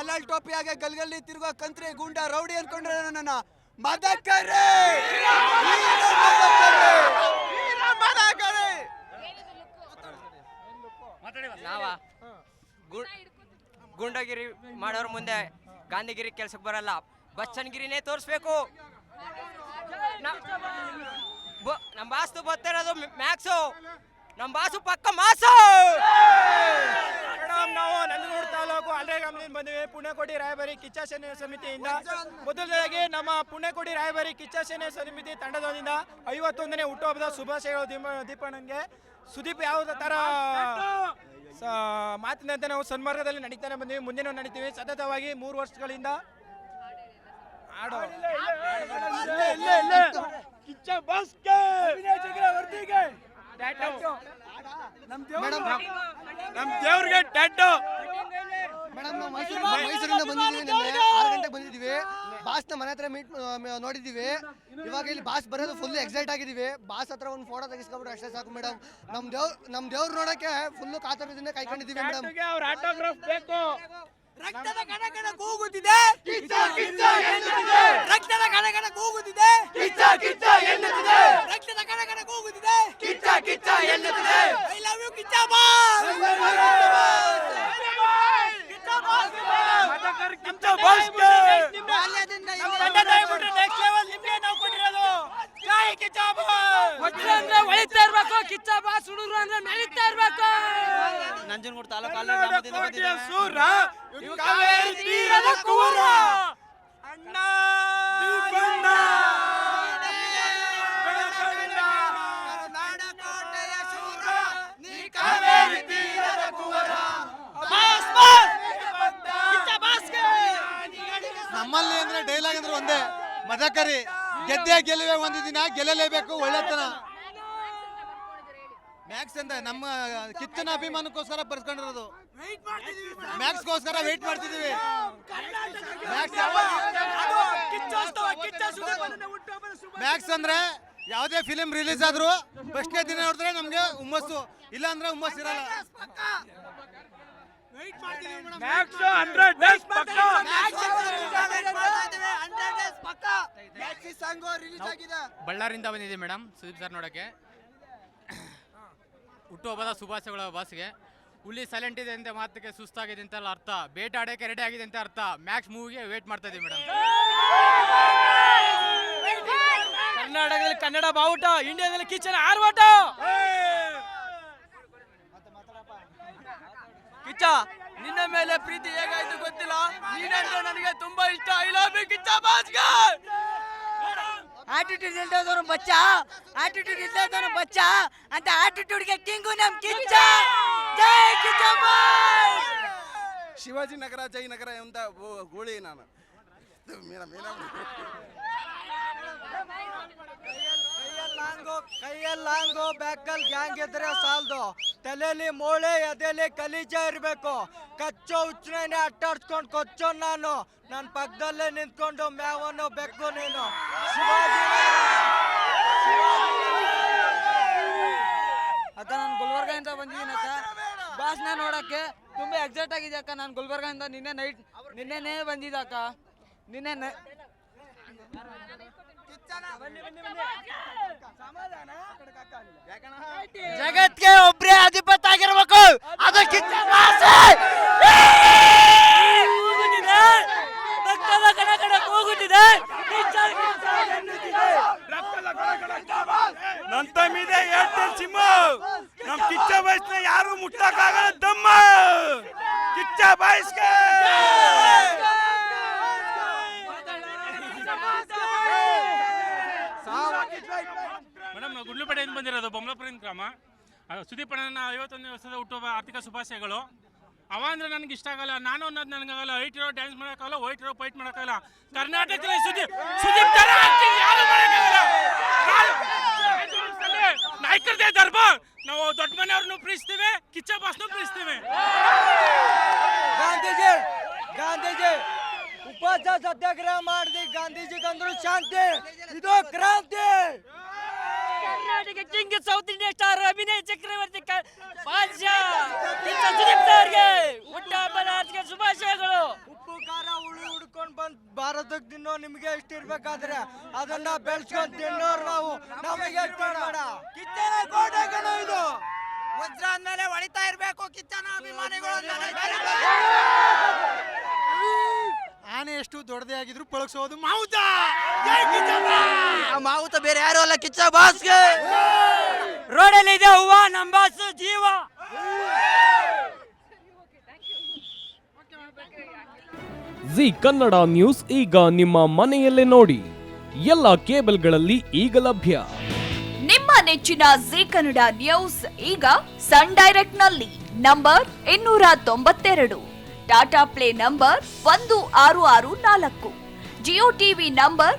ಅಲ್ಲಾಳ್ ಟೋಪಿ ಹಾಗೆ ಗಲ್ಗಲ್ಲಿ ತಿರುಗೋ ಕಂತ್ರಿ, ಗುಂಡ, ರೌಡಿ ಅನ್ಕೊಂಡ್ರೆ ನನ್ನ ಮದಕರೇ! ನಾವ? ಗುಂಡಗಿರಿ ಮಾಡೋರ್ ಮುಂದೆ ಗಾಂಧಿಗಿರಿ ಕೆಲ್ಸಕ್ಕೆ ಬರಲ್ಲ. ಬಚ್ಚನ್ಗಿರಿನೇ ತೋರಿಸ್ಬೇಕು. ನಮ್ಮ ಬಾಸ್ತು ಬರ್ತಿರೋದು ಮ್ಯಾಕ್ಸು. ನಮ್ಮ ಬಾಸು ಪಕ್ಕ ಮಾಸು. ಪುಣ್ಯಕೋಟಿ ರಾಯಭಾರಿ ಕಿಚ್ಚ ಸೇನೆ ಸಮಿತಿಯಿಂದ. ಮೊದಲನೇದಾಗಿ ನಮ್ಮ ಪುಣ್ಯಕೋಟಿ ರಾಯಭಾರಿ ಕಿಚ್ಚ ಸೇನೆ ಸಮಿತಿ ತಂಡದಿಂದ ಐವತ್ತೊಂದನೇ ಹುಟ್ಟುಹಬ್ಬದ ಶುಭಾಶಯಗಳು ದೀಪ ದೀಪಣ್ಣನ್ಗೆ ಸುದೀಪ್ ಯಾವ ತರ ಮಾತಿನಂತೆ ನಾವು ಸನ್ಮಾರ್ಗದಲ್ಲಿ ನಡೀತಾನೆ ಬಂದಿವಿ. ಮುಂದಿನ ನಡೀತೀವಿ. ಸತತವಾಗಿ ಮೂರು ವರ್ಷಗಳಿಂದ ಆಡೋ ಕಿಚ್ಚ ನಮ್ ದೇವ್ರಿಗೆ. ಟ್ಯಾಟೋ ಮೇಡಮ್ ನಾವು ಮೈಸೂರಿಂದ ಮೈಸೂರಿಂದ ಬಂದಿದ್ದೀವಿ ನಿನ್ನೆ. ಆರು ಗಂಟೆಗೆ ಬಂದಿದ್ದೀವಿ. ಬಾಸ್ನ ಮನೆ ಹತ್ರ ಮೀಟ್ ನೋಡಿದ್ದೀವಿ. ಇವಾಗ ಇಲ್ಲಿ ಬಾಸ್ ಬರೋದು ಫುಲ್ ಎಕ್ಸೈಟ್ ಆಗಿದ್ದೀವಿ. ಬಾಸ್ ಹತ್ರ ಒಂದು ಫೋಟೋ ತೆಗಿಸ್ಕೊಬಿಟ್ಟು ಅಷ್ಟೇ ಸಾಕು ಮೇಡಮ್. ನಮ್ ದೇವ್ರ ನಮ್ ದೇವ್ರು ನೋಡಕ್ಕೆ ಫುಲ್ ಕಾತರದಿಂದ ಕಾಯ್ಕೊಂಡಿದ್ದೀವಿ ಮೇಡಮ್. ಅವ್ರ ಆಟೋಗ್ರಾಫ್ ಬೇಕು. ರಕ್ತದ ಕಣ ಕಣ ಕೂಗುತ್ತಿದೆ ರಕ್ತದ ಕಣ ಕಣ ಕೂಗುತ್ತಿದೆ ರಕ್ತದ ಕಣ ಕಣ ಕೂಗುತ್ತಿದೆ I love you Kichcha boss Kichcha ಬಾಸ್ಗೆ ಬಾಲ್ಯದಿಂದ ತಂದೆ ತಾಯಿ ಬಿಟ್ರೆ next level ನಿಮ್ಗೆ ನಾವು ಕೊಟ್ಟಿರೋದು ಜೈ ಕಿಚ್ಚ ಬಾಸ್ ಅಂದ್ರೆ ಹೊಳಿತಾ ಇರ್ಬೇಕು ಕಿಚ್ಚ ಬಾಸ್ ಹುಡುಗರು ಅಂದ್ರೆ ಮೆಳಿತಾ ಇರ್ಬೇಕು ನಂಜನಗೂಡು ತಾಲೂಕು ಅಣ್ಣ ದೀಪಣ್ಣ ಬೆಳಕಣ್ಣ ನಾಡಕೋಟೆಯ ಶೂರ ನೀ ಕಾವೇರಿ ತೀರದ ಕೂರ ಬಾಸ್ ಬಾಸ್ ಕಿಚ್ಚ ಬಾಸ್ಗೆ ನಮ್ಮಲ್ಲಿ ಅಂದ್ರೆ ಡೈಲಾಗ್ ಅಂದ್ರೆ ಒಂದೇ ಮದಕರಿ ಗೆದ್ದೆ ಗೆಲುವೆ ಒಂದು ದಿನ ಗೆಲ್ಲಲೇಬೇಕು ಒಳ್ಳೆತನ. ಮ್ಯಾಕ್ಸ್ ಅಂತ ನಮ್ಮ ಕಿಚ್ಚನ ಅಭಿಮಾನಕ್ಕೋಸ್ಕರ ಬರ್ಸ್ಕೊಂಡಿರೋದು. ಮ್ಯಾಕ್ಸ್ಗೋಸ್ಕರ ವೆಯ್ಟ್ ಮಾಡ್ತಿದ್ದೀವಿ. ಮ್ಯಾಕ್ಸ್ ಅಂದ್ರೆ ಯಾವುದೇ ಫಿಲಿಂ ರಿಲೀಸ್ ಆದ್ರೂ ಫಸ್ಟ್ನೇ ದಿನ ನೋಡಿದ್ರೆ ನಮಗೆ ಹುಮ್ಮಸ್ಸು. ಇಲ್ಲ ಅಂದ್ರೆ ಹುಮ್ಮಸ್ ಇರಲ್ಲ. ಮ್ಯಾಕ್ಸ್ ಹಂಡ್ರೆಡ್ ಡೇಸ್ ಪಕ್ಕ. ಸಾಂಗು ರಿಲೀಸ್ ಆಗಿದೆ. ಬಳ್ಳಾರಿಂದ ಬಂದಿದ್ದೀವಿ ಮೇಡಮ್ ಸುದೀಪ್ ಸರ್ ನೋಡೋಕ್ಕೆ ಹುಟ್ಟುಹಬ್ಬದ ಶುಭಾಶಯಗಳ ಬಾಸ್ಗೆ ಹುಲಿ ಸೈಲೆಂಟ್ ಇದೆ ಅಂತ ಮಾತಕ್ಕೆ ಸುಸ್ತಾಗಿದೆ ಅಂತ ಅರ್ಥ. ಬೇಟಾಡಕ್ಕೆ ರೆಡಿ ಆಗಿದೆ ಅಂತ ಅರ್ಥ. ಮ್ಯಾಕ್ಸ್ ಮೂವಿಗೆ ವೇಟ್ ಮಾಡ್ತಾ ಇದೀವಿ ಮೇಡಮ್. ಕರ್ನಾಟಕದಲ್ಲಿ ಕನ್ನಡ ಬಾವುಟ ಇಂಡಿಯಾದಲ್ಲಿ ಕಿಚನ್ ಆರ್ವಾಟ ಕಿಚ್ಚ ನಿನ್ನ ಮೇಲೆ ಪ್ರೀತಿ ಹೇಗಾಯ್ತು ಗೊತ್ತಿಲ್ಲ? ನೀನಂದ್ರೆ ನನಗೆ ತುಂಬಾ ಇಷ್ಟ. ಐ ಲವ್ ಯು ಕಿಚ್ಚ ಬಾಸ್ಗೆ ఆటిట్యూడ్ ఇల్తో దూరం బచ్చా? ఆటిట్యూడ్ ఇల్తో దూరం బచ్చా? అంత ఆటిట్యూడ్ కే కింగ్ ఉన్నాం కిచ్చా జై కిచ్చా శివాజీ నగర జై నగర ఎంత గోళీ నాన్న. మీరా మీరా ನಾನು ಕೈಯಲ್ಲಿ ಲಾಂಗು ಬ್ಯಾಕಲ್ ಗ್ಯಾಂಗ್ ಇದ್ರೆ ಸಾಲದು. ತಲೆಯಲ್ಲಿ ಮೂಳೆ ಎದೆಯಲ್ಲಿ ಕಲೀಜ ಇರಬೇಕು. ಕಚ್ಚೋ ಉಚ್ಚನೇ ಅಟ್ಟಾಡ್ಸ್ಕೊಂಡು ಕೊಚ್ಚೋ ನಾನು. ನನ್ನ ಪಕ್ಕದಲ್ಲೇ ನಿಂತ್ಕೊಂಡು ಮ್ಯಾವನ್ನು ಬೆಕ್ಕು ನೀನು. ಅಕ್ಕ ನಾನು ಗುಲ್ಬರ್ಗದಿಂದ ಬಂದಿದ್ದೀನಿ ಅಕ್ಕ. ಭಾಷಣ ನೋಡೋಕ್ಕೆ ತುಂಬ ಎಕ್ಸೈಟ್ ಆಗಿದೆ ಅಕ್ಕ. ನಾನು ಗುಲ್ಬರ್ಗದಿಂದ ನಿನ್ನೆ ನೈಟ್ ನಿನ್ನೆನೇ ಬಂದಿದ್ದೆ ಅಕ್ಕ. ನಿನ್ನೆ ನ- ಜಗತ್ಗೆ ಒಬ್ರೇ ಅಧಿಪತಿ ಆಗಿರ್ಬೇಕು ಅದು ಕಿಚ್ಚ ಬಾಸ್ ಕೂಗುತ್ತಿದೆ ರಕ್ತದ ಕಣ ಕಣ ಕೂಗುತ್ತಿದೆ ಕಿಚ್ಚ ಕಿಚ್ಚ ಎನ್ನುತ್ತಿದೆ. ನನ್ ತಮ್ಮಿದೆ ಏರ್ಟೆಲ್ ಸಿಮ್ ನಮ್ ಕಿಚ್ಚ ಬಾಯ್ಸ್ನ ಯಾರು ಮುಟ್ಟಕ್ಕಾಗಲ್ಲ ದಮ್ಮ ಕಿಚ್ಚ ಬಾಯ್ಸ್ಗೆ ಮೇಡಮ್ ನಾವು ಗುಂಡ್ಲುಪೇಟೆಯಿಂದ ಬಂದಿರೋದು ಬೊಮ್ಮಲಾಪುರದಿಂದ ಗ್ರಾಮ. ಆ, ಸುದೀಪ್ ಅಣ್ಣನ ಐವತ್ತೊಂದನೇ ವರ್ಷದ ಹುಟ್ಟುಹಬ್ಬ ಆರ್ಥಿಕ ಶುಭಾಶಯಗಳು. ಅವ ಅಂದ್ರೆ ನನಗೆ ಇಷ್ಟ ಆಗಲ್ಲ ನಾನು ಅನ್ನೋದು ನನಗಾಗಲ್ಲ ಐಟ್ ಇರೋ ಡ್ಯಾನ್ಸ್ ಮಾಡೋಕ್ಕಾಗಲ್ಲ ವೈಟ್ ಇರೋ ಫೈಟ್ ಮಾಡೋಕ್ಕಾಗಲ್ಲ. ಕರ್ನಾಟಕದಲ್ಲಿ ಸುದೀಪ್ ಸುದೀಪ್ ತರ ಯಾರೂ ನಾಯಕರದೇ ಧರ್ಮ ನಾವು ದೊಡ್ಡ ಮನೆಯವ್ರನ್ನು ಪ್ರೀತಿಸ್ತೀವಿ ಕಿಚ್ಚ ಬಾಸ್ನು ಪ್ರೀತಿಸ್ತೀವಿ. ಗಾಂಧೀಜಿ ಗಾಂಧೀಜಿ ಉಪವಾಸ ಸತ್ಯಾಗ್ರಹ ಮಾಡಿದಿ ಗಾಂಧೀಜಿಗಂದ್ರು ಶಾಂತಿ ಇದು ಕ್ರಾಂತಿ. Karnataka king south India star ಅಭಿನಯ ಚಕ್ರವರ್ತಿ ಬಾದ್ಶಾ ಸುದೀಪ್ ಸರ್ಗೆ ಹುಟ್ಟಹಬ್ಬದ ಹಾರ್ದಿಕ ಶುಭಾಶಯಗಳು. ಉಪ್ಪು ಭಾರತಕ್ಕೆ ತಿನ್ನೋ ನಿಮಗೆ ಇಷ್ಟ ಇರ್ಬೇಕಾದ್ರೆ ಅದನ್ನ ಬೆಳೆಸ್ಕೊಂಡು ತಿನ್ನೋರು ನಾವು. ನಮಗೆ ಕಿತ್ತನ ಕಿಚ್ಚನ ಕೋಟೆ ಕಣ ಇದು. ವಜ್ರ ಅಂದ್ಮೇಲೆ ಹೊಳಿತಾ ಇರಬೇಕು ಕಿಚ್ಚನ ಅಭಿಮಾನಿಗಳು ಆನೆ ಎಷ್ಟು ದೊಡ್ಡದೇ ಆಗಿದ್ರು ಪಳಗಿಸೋದು. ಮಾವುತ ಮಾವುತ ಬೇರೆ ಯಾರು ಅಲ್ಲ ಕಿಚ್ಚ ಬಾಸ್ಗೆ ರೋಡಲ್ಲಿ ಇದೆ ಹೂವ ನಮ್ಮ ಬಾಸ್ ಜೀವ. ಜಿ ಕನ್ನಡ ನ್ಯೂಸ್ ಈಗ ನಿಮ್ಮ ಮನೆಯಲ್ಲೇ ನೋಡಿ. ಎಲ್ಲ ಕೇಬಲ್ಗಳಲ್ಲಿ ಈಗ ಲಭ್ಯ. ನಿಮ್ಮ ನೆಚ್ಚಿನ ಜಿ ಕನ್ನಡ ನ್ಯೂಸ್ ಈಗ ಸನ್ ಡೈರೆಕ್ಟ್ನಲ್ಲಿ ನಂಬರ್ ಇನ್ನೂರ ತೊಂಬತ್ತೆರಡು. ಟಾಟಾ ಪ್ಲೇ ನಂಬರ್ ಒಂದು ಆರು ಆರು ನಾಲ್ಕು. Jio TV number